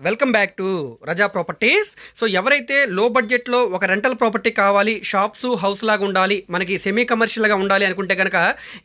Welcome back to Raza Properties. So ఎవరైతే low బడ్జెట్లో ఒక రెంటల్ ప్రాపర్టీ కావాలి షాప్స్ హౌస్ లాగా ఉండాలి మనకి సెమీ కమర్షియల్గా ఉండాలి అనుకుంటే కనుక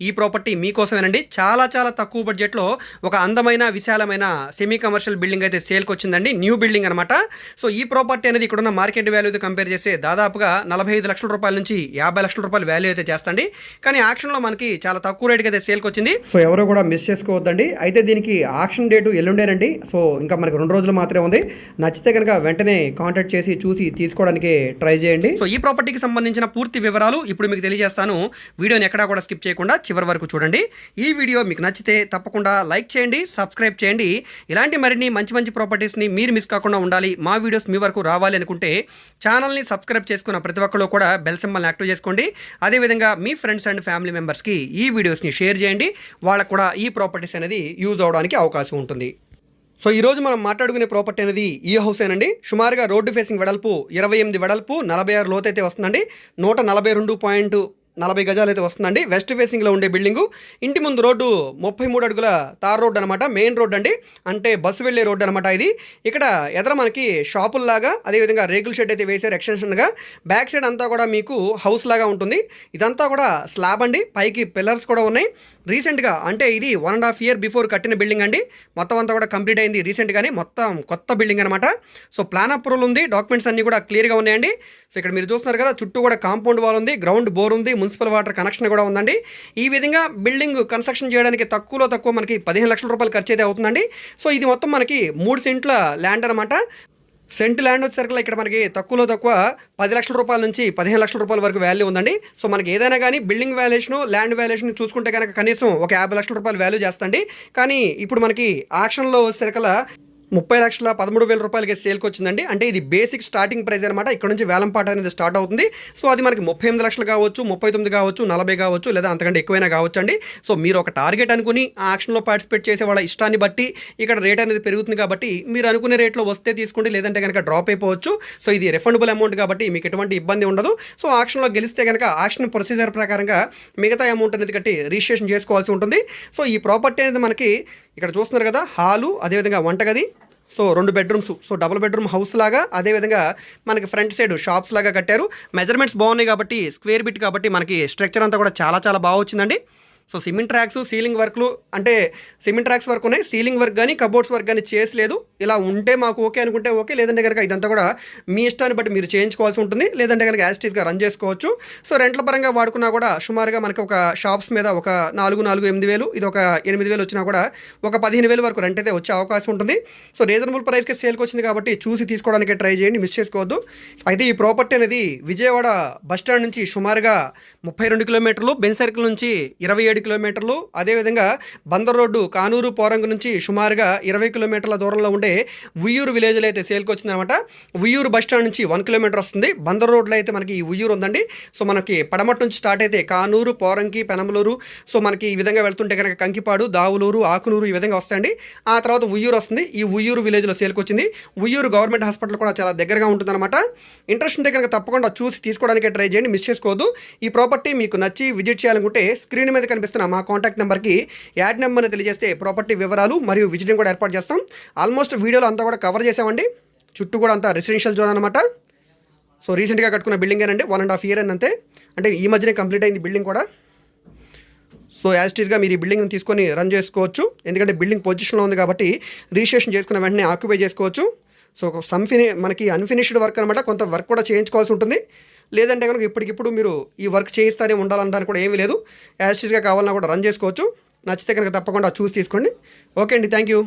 ఈ ప్రాపర్టీ మీకోసమేనండి. చాలా చాలా తక్కువ బడ్జెట్లో ఒక అందమైన విశాలమైన సెమీ కమర్షియల్ బిల్డింగ్ అయితే సేల్కి వచ్చిందండి. న్యూ బిల్డింగ్ అనమాట సో ఈ ప్రాపర్టీ అనేది ఇక్కడున్న మార్కెట్ వాల్యూతో కంపేర్ చేస్తే దాదాపుగా నలభై ఐదు లక్షల రూపాయల నుంచి యాభై లక్షల రూపాయల వాల్యూ అయితే చేస్తండి. కానీ ఆక్షన్లో మనకి చాలా తక్కువ రేట్కి అయితే సేల్కి వచ్చింది. సో ఎవరు కూడా మిస్ చేసుకోవద్దండి. అయితే దీనికి ఆక్షన్ డేటు ఎల్లుండేనండి. సో ఇంకా మనకి రెండు రోజులు మాత్రమే ఉంది. నచ్చితే కనుక వెంటనే కాంటాక్ట్ చేసి చూసి తీసుకోవడానికి ట్రై చేయండి. సో ఈ ప్రాపర్టీకి సంబంధించిన పూర్తి వివరాలు ఇప్పుడు మీకు తెలియజేస్తాను. వీడియోని ఎక్కడా కూడా స్కిప్ చేయకుండా చివరి వరకు చూడండి. ఈ వీడియో మీకు నచ్చితే తప్పకుండా లైక్ చేయండి సబ్స్క్రైబ్ చేయండి. ఇలాంటి మరిన్ని మంచి మంచి ప్రాపర్టీస్ని మీరు మిస్ కాకుండా ఉండాలి. మా వీడియోస్ మీ వరకు రావాలి అనుకుంటే ఛానల్ని సబ్స్క్రైబ్ చేసుకున్న ప్రతి ఒక్కరు కూడా బెల్ సింబల్ని యాక్టివ్ చేసుకోండి. అదేవిధంగా మీ ఫ్రెండ్స్ అండ్ ఫ్యామిలీ మెంబర్స్కి ఈ వీడియోస్ని షేర్ చేయండి. వాళ్ళకు కూడా ఈ ప్రాపర్టీస్ అనేది యూజ్ అవడానికి అవకాశం ఉంటుంది. సో ఈ రోజు మనం మాట్లాడుకునే ప్రాపర్టీ అనేది ఈ హౌస్ సుమారుగా రోడ్డు ఫేసింగ్ వెడల్పు ఇరవై ఎనిమిది వెడల్పు నలభై ఆరు లోతైతే వస్తుందండి. నూట నలభై రెండు పాయింట్ నలభై గజాలు అయితే వస్తుందండి. వెస్ట్ ఫేసింగ్లో ఉండే బిల్డింగు. ఇంటి ముందు రోడ్డు ముప్పై మూడు అడుగుల తార్ రోడ్ అనమాట మెయిన్ రోడ్ అండి. అంటే బస్సు వెళ్ళే రోడ్డు అనమాట ఇది. ఇక్కడ ఎదర మనకి షాపుల్లాగా అదేవిధంగా రేకుల షెడ్ అయితే వేశారు ఎక్స్టెన్షన్గా. బ్యాక్ సైడ్ అంతా కూడా మీకు హౌస్ లాగా ఉంటుంది. ఇదంతా కూడా స్లాబ్ అండి. పైకి పిల్లర్స్ కూడా ఉన్నాయి. రీసెంట్గా అంటే ఇది one and half year before కట్టిన బిల్డింగ్ అండి. మొత్తం అంతా కూడా కంప్లీట్ అయింది రీసెంట్గానే. మొత్తం కొత్త బిల్డింగ్ అనమాట సో ప్లాన్ అప్రూవల్ ఉంది. డాక్యుమెంట్స్ అన్నీ కూడా క్లియర్గా ఉన్నాయండి. సో ఇక్కడ మీరు చూస్తున్నారు కదా చుట్టూ కూడా కాంపౌండ్ వాల్ ఉంది గ్రౌండ్ బోర్ ఉంది మున్సిపల్ వాటర్ కనెక్షన్ కూడా ఉందండి. ఈ విధంగా బిల్డింగ్ కన్స్ట్రక్షన్ చేయడానికి తక్కువలో తక్కువ మనకి పదిహేను లక్షల రూపాయలు ఖర్చు అయితే అవుతుందండి. సో ఇది మొత్తం మనకి మూడు సెంట్ల ల్యాండ్ అనమాట సెంట్ ల్యాండ్ వచ్చేసరికి ఇక్కడ మనకి తక్కువలో తక్కువ పది లక్షల రూపాయల నుంచి పదిహేను లక్షల రూపాయల వరకు వాల్యూ ఉందండి. సో మనకి ఏదైనా కానీ బిల్డింగ్ వాల్యుయేషన్ ల్యాండ్ వాల్యుయేషన్ చూసుకుంటే కనుక కనీసం ఒక యాభై లక్షల రూపాయలు వాల్యూ చేస్తండి. కానీ ఇప్పుడు మనకి ఆక్షన్లో వచ్చేసరికల్లా ముప్పై లక్షల పదమూడు వేల రూపాయలకి సేల్కి వచ్చిందండి. అంటే ఇది బేసిక్ స్టార్టింగ్ ప్రైస్ అనమాట ఇక్కడ నుంచి వేలం పాట అనేది స్టార్ట్ అవుతుంది. సో అది మనకి ముప్పై ఎనిమిది లక్షలు కావచ్చు ముప్పై తొమ్మిది కావచ్చు నలభై కావచ్చు లేదా అంతకంటే ఎక్కువైనా కావచ్చు అండి సో మీరు ఒక టార్గెట్ అనుకుని ఆ ఆక్షన్లో పార్టిసిపేట్ చేసే వాళ్ళ ఇష్టాన్ని బట్టి ఇక్కడ రేట్ అనేది పెరుగుతుంది కాబట్టి మీరు అనుకునే రేట్లో వస్తే తీసుకోండి లేదంటే కనుక డ్రాప్ అయిపోవచ్చు. సో ఇది రిఫండబుల్ అమౌంట్ కాబట్టి మీకు ఎటువంటి ఇబ్బంది ఉండదు. సో ఆక్షన్లో గెలిస్తే కనుక ఆక్షన్ ప్రొసీజర్ ప్రకారంగా మిగతా అమౌంట్ అనేది కట్టి రిజిస్ట్రేషన్ చేసుకోవాల్సి ఉంటుంది. సో ఈ ప్రాపర్టీ అనేది మనకి ఇక్కడ చూస్తున్నారు కదా హాలు అదేవిధంగా వంటగది సో రెండు bedrooms so double bedroom house లాగా అదేవిధంగా మనకి ఫ్రంట్ సైడ్ షాప్స్ లాగా కట్టారు. మెజర్మెంట్స్ బాగున్నాయి కాబట్టి స్క్వేర్ బిట్ కాబట్టి మనకి స్ట్రక్చర్ అంతా కూడా చాలా చాలా బాగా వచ్చిందండి. సో సిమెంట్ ట్రాక్స్ సీలింగ్ వర్క్లు అంటే సిమెంట్ ట్రాక్స్ వర్క్ ఉన్నాయి సీలింగ్ వర్క్ కానీ కబోర్డ్స్ వర్క్ కానీ చేసలేదు ఇలా ఉంటే మాకు ఓకే అనుకుంటే ఓకే లేదంటే కనుక ఇదంతా కూడా మీ ఇష్టాన్ని బట్టి మీరు చేయించుకోవాల్సి ఉంటుంది. లేదంటే కనుక యాస్టీస్గా రన్ చేసుకోవచ్చు. సో రెంట్ల పరంగా వాడుకున్నా కూడా సుమారుగా మనకి ఒక షాప్స్ మీద ఒక నాలుగు నాలుగు ఎనిమిది వేలు ఇది ఒక ఎనిమిది వేలు వచ్చినా కూడా ఒక పదిహేను వేలు వరకు రెంట్ అయితే వచ్చే అవకాశం ఉంటుంది. సో రీజనబుల్ ప్రైస్కి సేల్కి వచ్చింది కాబట్టి చూసి తీసుకోవడానికి ట్రై చేయండి మిస్ చేసుకోవద్దు. అయితే ఈ ప్రాపర్టీ అనేది విజయవాడ బస్ స్టాండ్ నుంచి సుమారుగా ముప్పై రెండు కిలోమీటర్లు బెన్ సర్కిల్ నుంచి ఇరవై ఏడు కిలోమీటర్లు అదేవిధంగా బందర్ రోడ్డు కానూరు పోరంగు నుంచి సుమారుగా ఇరవై కిలోమీటర్ల దూరంలో ఉండే ఉయ్యూరు విలేజ్లో అయితే సేల్కి వచ్చిందనమాట ఉయ్యూరు బస్ స్టాండ్ నుంచి వన్ కిలోమీటర్ వస్తుంది. బందర్ రోడ్లో అయితే మనకి ఈ ఉయ్యూరు ఉందండి. సో మనకి పడమటి నుంచి స్టార్ట్ అయితే కానూరు పోరంకి పెనమలూరు సో మనకి ఈ విధంగా వెళ్తుంటే కనుక కంకిపాడు దావులూరు ఆకునూరు ఈ విధంగా వస్తాయండి. ఆ తర్వాత ఉయ్యూరు వస్తుంది. ఈ ఉయ్యూరు విలేజ్లో సేల్కి వచ్చింది. ఉయ్యూరు గవర్నమెంట్ హాస్పిటల్ కూడా చాలా దగ్గరగా ఉంటుందన్నమాట. ఇంట్రెస్ట్ ఉంటే కనుక తప్పకుండా చూసి తీసుకోవడానికి ట్రై చేయండి. మిస్ చేసుకోవద్దు. ఈ ప్రాపర్టీ మీకు నచ్చి విజిట్ చేయాలనుకుంటే స్క్రీన్ మీద కనిపిస్తున్న మా కాంటాక్ట్ నెంబర్కి యాడ్ నెంబర్ని తెలియజేస్తే ప్రాపర్టీ వివరాలు మరియు విజిటింగ్ కూడా ఏర్పాటు చేస్తాం. ఆల్మోస్ట్ వీడియోలో అంతా కూడా కవర్ చేసామండి. చుట్టూ కూడా అంతా రెసిడెన్షియల్ జోన్ అనమాట సో రీసెంట్గా కట్టుకున్న బిల్డింగ్ ఏనండి. వన్ అండ్ హాఫ్ ఇయర్ అంతే. అంటే ఈ మధ్యనే కంప్లీట్ అయింది బిల్డింగ్ కూడా. సో యాజ్టీస్గా మీరు ఈ బిల్డింగ్ని తీసుకొని రన్ చేసుకోవచ్చు. ఎందుకంటే బిల్డింగ్ పొజిషన్లో ఉంది కాబట్టి రిజిస్ట్రేషన్ చేసుకున్న వెంటనే ఆక్యుపై చేసుకోవచ్చు. సో సంఫిని మనకి అన్ఫినిష్డ్ వర్క్ అనమాట కొంత వర్క్ కూడా చేయించుకోవాల్సి ఉంటుంది. లేదంటే కనుక ఇప్పటికిప్పుడు మీరు ఈ వర్క్ చేయిస్తానే ఉండాలనడానికి కూడా ఏమీ లేదు. యాసిడ్గా కావాలన్నా కూడా రన్ చేసుకోవచ్చు. నచ్చితే కనుక తప్పకుండా చూసి తీసుకోండి. ఓకే అండి థ్యాంక్ యూ